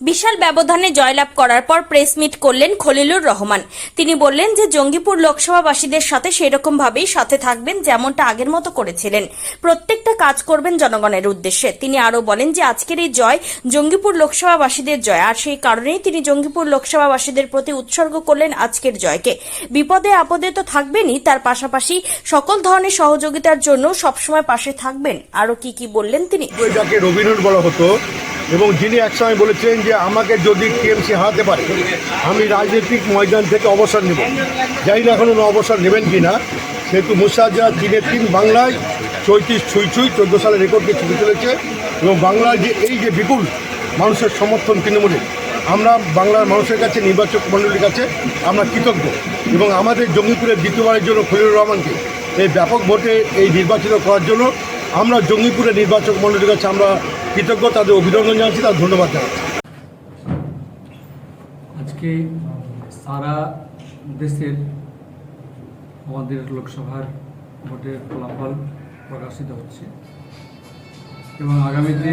বিশাল ব্যবধানে জয়লাভ করার পর প্রেস মিট করলেন খলিলুর রহমান। তিনি বললেন যে, জঙ্গিপুর লোকসভাবাসীদের সাথে সেরকম ভাবেই সাথে থাকবেন যেমনটা আগের মতো করেছিলেন। প্রত্যেকটা কাজ করবেন জনগণের উদ্দেশ্যে। তিনি আরও বলেন যে, আজকের এই জয় জঙ্গিপুর লোকসভাবাসীদের জয়, আর সেই কারণেই তিনি জঙ্গিপুর লোকসভাবাসীদের প্রতি উৎসর্গ করলেন আজকের জয়কে। বিপদে আপদে তো থাকবেনই, তার পাশাপাশি সকল ধরনের সহযোগিতার জন্য সবসময় পাশে থাকবেন। আরও কি কি বললেন তিনি? রবিনুর বলা হতো এবং যিনি একসময় বলেছেন যে আমাকে যদি টিএমসি হারাতে পারে, আমি রাজনৈতিক ময়দান থেকে অবসর নেব। জানি না এখন অবসর নেবেন কি না সেহেতু মুসাজ্জা তিনের তিন বাংলায় চৈত্রিশ ছুঁই ছুঁই চোদ্দ সালে রেকর্ডকে ছুঁয়ে চলেছে এবং বাংলার যে এই যে বিপুল মানুষের সমর্থন তৃণমূলে, আমরা বাংলার মানুষের কাছে, নির্বাচক মণ্ডলীর কাছে আমরা কৃতজ্ঞ এবং আমাদের জঙ্গিপুরের দ্বিতীয়বারের জন্য খলিলুর রহমানকে এই ব্যাপক ভোটে এই নির্বাচিত করার জন্য আমরা জঙ্গিপুরের নির্বাচক মণ্ডলীর কাছে আমরা কৃতজ্ঞ তাদের অভিনন্দন জানাচ্ছি, তার ধন্যবাদ জানাচ্ছি। আজকে, সারা দেশের, আমাদের লোকসভার ভোটের ফলাফল প্রকাশিত হচ্ছে। এবং আগামীতে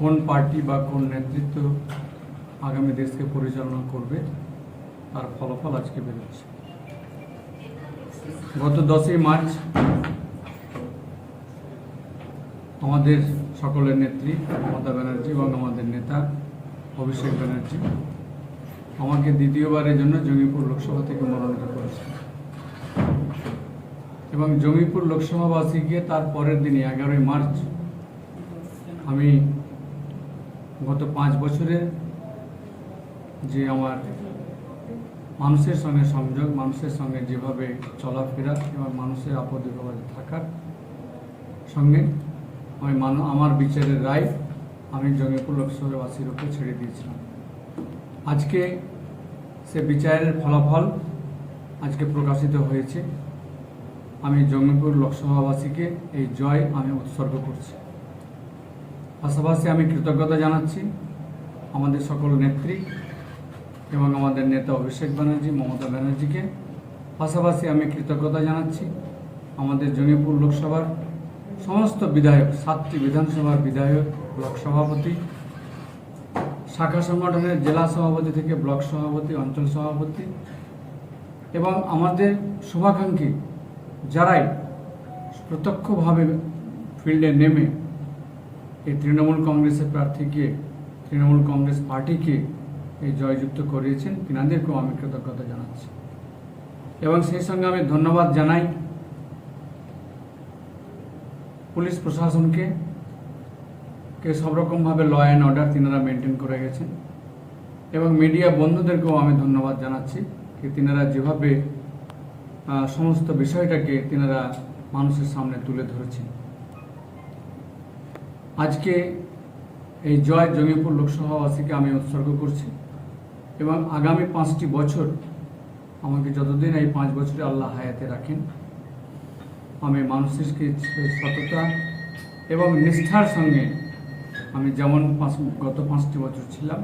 কোন পার্টি বা কোন নেতৃত্ব আগামী দেশকে পরিচালনা করবে, তার ফলাফল আজকে বেরোচ্ছে। গত দশই মার্চ আমাদের সকলের নেত্রী, মমতা ব্যানার্জি এবং আমাদের নেতা অভিষেক ব্যানার্জি, আমাকে দ্বিতীয়বারের জন্য জঙ্গিপুর লোকসভা থেকে মনোনীত করেছে। এবং জঙ্গিপুর লোকসভাবাসীকে তার পরের দিনই এগারোই মার্চ, আমি গত পাঁচ বছরে যে আমার মানুষের সঙ্গে সংযোগ, মানুষের সঙ্গে যেভাবে চলাফেরা, এবং মানুষের আপদ থাকার সঙ্গে আমি মানু আমার বিচারের রায় আমি জঙ্গিপুর লোকসভাবাসীর উপর ছেড়ে দিয়েছিলাম। আজকে সে বিচারের ফলাফল আজকে প্রকাশিত হয়েছে। আমি জঙ্গিপুর লোকসভাবাসীকে এই জয় আমি উৎসর্গ করছি। পাশাপাশি আমি কৃতজ্ঞতা জানাচ্ছি আমাদের সকল নেত্রী এবং আমাদের নেতা অভিষেক ব্যানার্জি, মমতা ব্যানার্জিকে। পাশাপাশি আমি কৃতজ্ঞতা জানাচ্ছি আমাদের জঙ্গিপুর লোকসভার সমস্ত বিধায়ক, সাতটি বিধানসভার বিধায়ক, ব্লক সভাপতি, শাখা সংগঠনের জেলা সভাপতি থেকে ব্লক সভাপতি, অঞ্চল সভাপতি এবং আমাদের শুভাকাঙ্ক্ষী যারাই প্রত্যক্ষভাবে ফিল্ডে নেমে এই তৃণমূল কংগ্রেসের প্রার্থীকে, তৃণমূল কংগ্রেস পার্টিকে এই জয়যুক্ত করিয়েছেন, তিনাদেরকেও আমি কৃতজ্ঞতা জানাচ্ছি। এবং সেই সঙ্গে আমি ধন্যবাদ জানাই পুলিশ প্রশাসনকে কে সব রকমভাবে ল অ্যান্ড অর্ডার তিনারা মেনটেন করে গেছেন। এবং মিডিয়া বন্ধুদেরকেও আমি ধন্যবাদ জানাচ্ছি যে তিনারা যেভাবে সমস্ত বিষয়টাকে তিনারা মানুষের সামনে তুলে ধরেছেন। আজকে এই জয় জঙ্গিপুর লোকসভাবাসীকে আমি উৎসর্গ করছি এবং আগামী পাঁচটি বছর আমাকে যতদিন এই পাঁচ বছরে আল্লাহ হায়াতে রাখেন আমি মানুষের সততা এবং নিষ্ঠার সঙ্গে আমি যেমন পাঁচ, গত পাঁচটি বছর ছিলাম,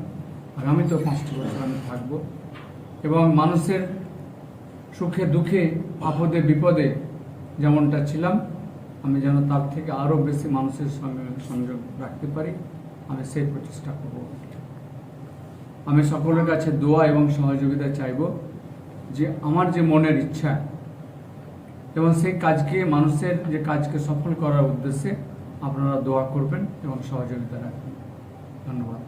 আগামীতেও পাঁচটি বছর আমি থাকব এবং মানুষের সুখে, দুঃখে, আপদে, বিপদে যেমনটা ছিলাম, আমি যেন তার থেকে আরও বেশি মানুষের সঙ্গে সংযোগ রাখতে পারি, আমি সেই প্রচেষ্টা করব। আমি সকলের কাছে দোয়া এবং সহযোগিতা চাইব যে আমার যে মনের ইচ্ছা এবং সেই কাজকে, মানুষের যে কাজকে সফল করার উদ্দেশ্যে আপনারা দোয়া করবেন এবং সহযোগিতা রাখবেন। ধন্যবাদ।